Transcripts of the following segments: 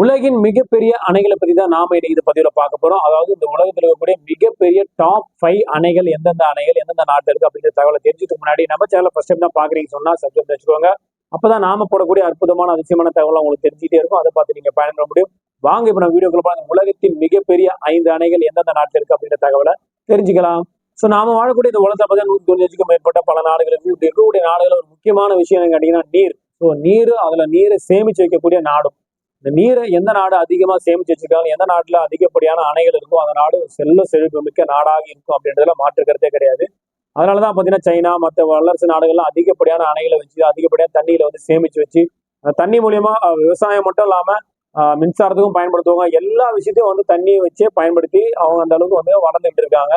உலகின் மிகப்பெரிய அணைகளை பத்தி தான் நாம இன்னைக்கு இந்த பதிவுல பார்க்க போறோம். அதாவது இந்த உலகத்தில் இருக்கக்கூடிய மிகப்பெரிய டாப் ஃபைவ் அணைகள் எந்தெந்த அணைகள் எந்தெந்த நாட்டில் இருக்கு அப்படிங்கிற தகவலை தெரிஞ்சதுக்கு முன்னாடி நம்ம சேனல் ஃபர்ஸ்ட் டைம் தான் பாக்குறீங்க சொன்னா சப்ஸ்கிரைப் வச்சுக்கோங்க. அப்பதான் நாம போடக்கூடிய அற்புதமான அதிசயமான தகவல் உங்களுக்கு தெரிஞ்சுட்டே இருக்கும். அதை பார்த்து நீங்க பயன்பட முடியும். வாங்க இப்ப நம்ம வீடியோக்குள்ள பாருங்க உலகத்தின் மிகப்பெரிய ஐந்து அணைகள் எந்தெந்த நாட்டில் இருக்கு அப்படிங்கிற தகவலை தெரிஞ்சுக்கலாம். ஸோ நாம வாழக்கூடிய இந்த உலகத்தை பார்த்தா நூத்தி தொண்ணூறுக்கும் மேற்பட்ட பல நாடுகள் இருக்கு. இப்படி இருக்கக்கூடிய நாடுகள் ஒரு முக்கியமான விஷயம் என்னன்னு கேட்டீங்கன்னா நீர். ஸோ நீர் அதுல நீரை சேமிச்சு வைக்கக்கூடிய நாடும். இந்த நீரை எந்த நாடு அதிகமா சேமிச்சு வச்சிருக்காங்க எந்த நாட்டுல அதிகப்படியான அணைகள் இருக்கும் அந்த நாடு செல்ல செழிப்பு மிக்க நாடாக இருக்கும் அப்படின்றதுல மாற்று கருத்தே கிடையாது. அதனாலதான் பாத்தீங்கன்னா சைனா மற்ற வல்லரசு நாடுகள்லாம் அதிகப்படியான அணைகளை வச்சு அதிகப்படியான தண்ணியில வந்து சேமிச்சு வச்சு தண்ணி மூலியமா விவசாயம் மட்டும் இல்லாம மின்சாரத்துக்கும் பயன்படுத்துவாங்க. எல்லா விஷயத்தையும் வந்து தண்ணியை வச்சே பயன்படுத்தி அவங்க அந்த அளவுக்கு வந்து வளர்ந்துட்டு இருக்காங்க.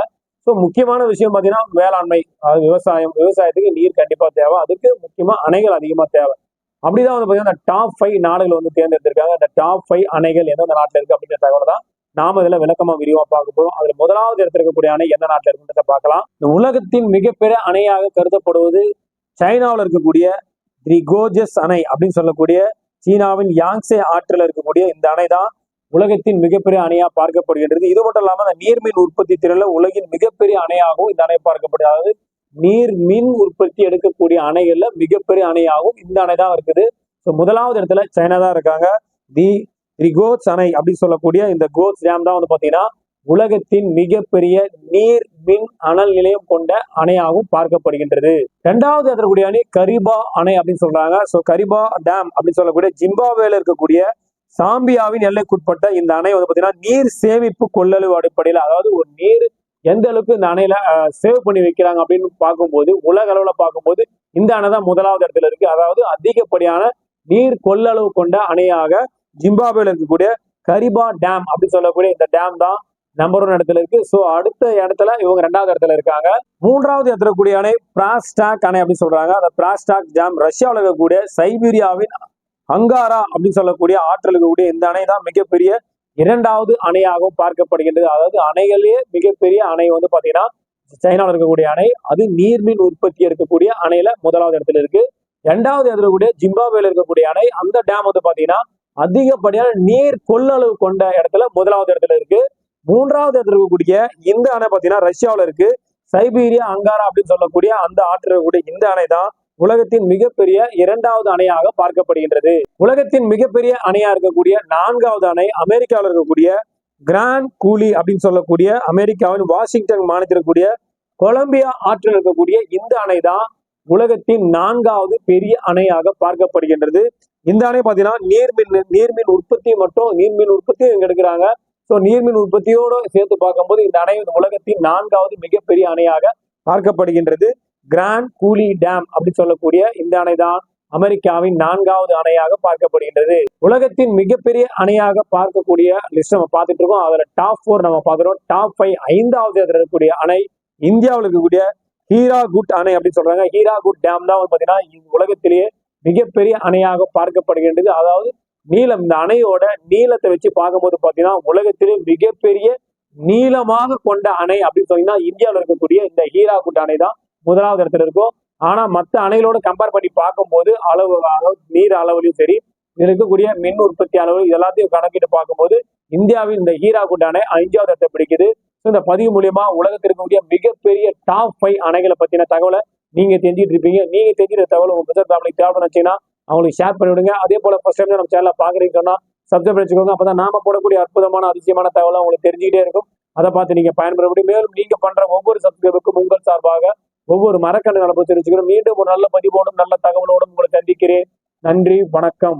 ஸோ முக்கியமான விஷயம் பார்த்தீங்கன்னா வேளாண்மை அது விவசாயம் விவசாயத்துக்கு நீர் கண்டிப்பாக தேவை. அதுக்கு முக்கியமாக அணைகள் அதிகமாக தேவை. அப்படிதான் வந்து பார்த்தீங்கன்னா டாப் ஃபைவ் நாடுகள் வந்து தேர்ந்தெடுத்திருக்காங்க. அந்த டாப் ஃபைவ் அணைகள் எந்தெந்த நாட்டில் இருக்கு அப்படிங்கிற தகவல் தான் நாம இதுல விளக்கமா விரிவா பார்க்க போறோம். அதுல முதலாவது இடத்துல இருக்கக்கூடிய அணை எந்த நாட்டில் இருக்குன்றத பார்க்கலாம். இந்த உலகத்தின் மிகப்பெரிய அணையாக கருதப்படுவது சைனாவில் இருக்கக்கூடிய தி கோஜஸ் அணை அப்படின்னு சொல்லக்கூடிய சீனாவின் யாங்ஸே ஆற்றில் இருக்கக்கூடிய இந்த அணை தான் உலகத்தின் மிகப்பெரிய அணையா பார்க்கப்படுகின்றது. இது மட்டும் இல்லாம அந்த நீர்மின் உற்பத்தி திறனில் உலகின் மிகப்பெரிய அணையாகவும் இந்த அணை பார்க்கப்படுகிறது. அதாவது நீர் மின் உற்பத்தி எடுக்கக்கூடிய அணைகள்ல மிகப்பெரிய அணையாகவும் இந்த அணை தான் இருக்குது. ஸோ முதலாவது இடத்துல சைனா தான் இருக்காங்க. தி தி அணை அப்படின்னு சொல்லக்கூடிய இந்த கோட்ஸ் டேம் தான் வந்து பாத்தீங்கன்னா உலகத்தின் மிகப்பெரிய நீர் மின் அனல் நிலையம் கொண்ட அணையாகவும் பார்க்கப்படுகின்றது. இரண்டாவது இருக்கக்கூடிய அணை கரிபா அணை அப்படின்னு சொல்றாங்க. ஸோ கரிபா டேம் அப்படின்னு சொல்லக்கூடிய ஜிம்பாவேல இருக்கக்கூடிய சாம்பியாவின் எல்லைக்குட்பட்ட இந்த அணை வந்து பாத்தீங்கன்னா நீர் சேமிப்பு கொள்ளளவு அடிப்படையில் அதாவது ஒரு நீர் எந்த அளவுக்கு இந்த அணையில சேவ் பண்ணி வைக்கிறாங்க அப்படின்னு பார்க்கும்போது உலக அளவுல பார்க்கும்போது இந்த அணை தான் முதலாவது இடத்துல இருக்கு. அதாவது அதிகப்படியான நீர் கொள்ளளவு கொண்ட அணையாக ஜிம்பாபேல இருக்கக்கூடிய கரிபா டேம் அப்படின்னு சொல்லக்கூடிய இந்த டேம் தான் நம்பர் ஒன் இடத்துல இருக்கு. ஸோ அடுத்த இடத்துல இவங்க ரெண்டாவது இடத்துல இருக்காங்க. மூன்றாவது இடத்துல கூடிய அணை பிராஸ்டாக் அணை அப்படின்னு சொல்றாங்க. அந்த பிராஸ்டாக் டேம் ரஷ்யாவில் இருக்கக்கூடிய சைபீரியாவின் அங்காரா அப்படின்னு சொல்லக்கூடிய ஆற்றல் இருக்கக்கூடிய இந்த அணை தான் மிகப்பெரிய இரண்டாவது அணையாகவும் பார்க்கப்படுகின்றது. அதாவது அணைகளே மிகப்பெரிய அணை வந்து பாத்தீங்கன்னா சைனாவில் இருக்கக்கூடிய அணை. அது நீர்மின் உற்பத்தி இருக்கக்கூடிய அணையில முதலாவது இடத்துல இருக்கு. இரண்டாவது இடத்துல கூடிய ஜிம்பாபேல இருக்கக்கூடிய அணை. அந்த டேம் வந்து பாத்தீங்கன்னா அதிகப்படியான நீர் கொள்ளளவு கொண்ட இடத்துல முதலாவது இடத்துல இருக்கு. மூன்றாவது இடத்துல இருக்கக்கூடிய இந்த அணை பாத்தீங்கன்னா ரஷ்யாவில் இருக்கு. சைபீரியா அங்காரா அப்படின்னு சொல்லக்கூடிய அந்த ஆற்றில் இருக்கக்கூடிய இந்த அணை தான் உலகத்தின் மிகப்பெரிய இரண்டாவது அணையாக பார்க்கப்படுகின்றது. உலகத்தின் மிகப்பெரிய அணையா இருக்கக்கூடிய நான்காவது அணை அமெரிக்காவில் இருக்கக்கூடிய கிராண்ட் கூலி அப்படின்னு சொல்லக்கூடிய அமெரிக்காவின் வாஷிங்டன் மாநிலத்தில் இருக்கக்கூடிய கொலம்பியா ஆற்றில் இருக்கக்கூடிய இந்த அணை தான் உலகத்தின் நான்காவது பெரிய அணையாக பார்க்கப்படுகின்றது. இந்த அணை பார்த்தீங்கன்னா நீர்மின் நீர்மின் உற்பத்தி மட்டும் நீர்மின் உற்பத்தியும் இங்க எடுக்கிறாங்க. ஸோ நீர்மின் உற்பத்தியோடு சேர்த்து பார்க்கும்போது இந்த அணை உலகத்தின் நான்காவது மிகப்பெரிய அணையாக பார்க்கப்படுகின்றது. கிராண்ட் கூலி டேம் அப்படின்னு சொல்லக்கூடிய இந்த அணை தான் அமெரிக்காவின் நான்காவது அணையாக பார்க்கப்படுகின்றது. உலகத்தின் மிகப்பெரிய அணையாக பார்க்கக்கூடிய லிஸ்ட் நம்ம பார்த்துட்டு இருக்கோம். அதுல டாப் ஃபோர் நம்ம பார்க்குறோம். டாப் ஃபைவ் ஐந்தாவது அதில் இருக்கக்கூடிய அணை இந்தியாவில் இருக்கக்கூடிய ஹீராகுட் அணை அப்படின்னு சொல்றாங்க. ஹீராகுட் டேம் தான் வந்து இந்த உலகத்திலேயே மிகப்பெரிய அணையாக பார்க்கப்படுகின்றது. அதாவது நீளம் இந்த அணையோட நீளத்தை வச்சு பார்க்கும்போது பார்த்தீங்கன்னா உலகத்திலே மிகப்பெரிய நீளமாக கொண்ட அணை அப்படின்னு சொன்னீங்கன்னா இந்தியாவில் இருக்கக்கூடிய இந்த ஹீராகுட் அணை தான் முதலாவது இடத்துல இருக்கும். ஆனா மற்ற அணைகளோட கம்பேர் பண்ணி பார்க்கும்போது அளவு அளவு நீர் அளவுலையும் சரி இருக்கக்கூடிய மின் உற்பத்தி அளவு எல்லாத்தையும் கணக்கிட்டு பார்க்கும்போது இந்தியாவின் இந்த ஹீராகுட் அணை அஞ்சாவது இடத்தை பிடிக்குது. இந்த பதிவு மூலியமா உலகத்தில் இருக்கக்கூடிய மிகப்பெரிய டாப் ஃபைவ் அணைகளை பத்தின தகவலை நீங்க தெரிஞ்சிட்டு இருப்பீங்க. நீங்க தெரிஞ்சிருக்க தகவல் உங்க புத்தக ஃபேமிலிக்கு தேவைப்படுச்சுன்னா அவங்களுக்கு ஷேர் பண்ணி விடுங்க. அதே போல ஃபர்ஸ்ட் டைம் நம்ம சேனலை பாக்குறீங்கன்னு சொன்னா சப்ஸ்கிரைப் வச்சுக்கோங்க. அப்பதான் நாம போடக்கூடிய அற்புதமான அதிசயமான தகவலை உங்களுக்கு தெரிஞ்சுக்கிட்டே இருக்கும். அதை பார்த்து நீங்க பயன்பெற முடியும். மேலும் நீங்க பண்ற ஒவ்வொரு சப்ஸ்கிரைபுக்கும் உங்கள் சார்பாக ஒவ்வொரு மரக்கண்ணு நடப்பு தெரிவிச்சுக்கிறோம் மீண்டும் ஒரு நல்ல பதிவோடும் நல்ல தகவலோடும் உங்களை சந்திக்கிறேன். நன்றி வணக்கம்.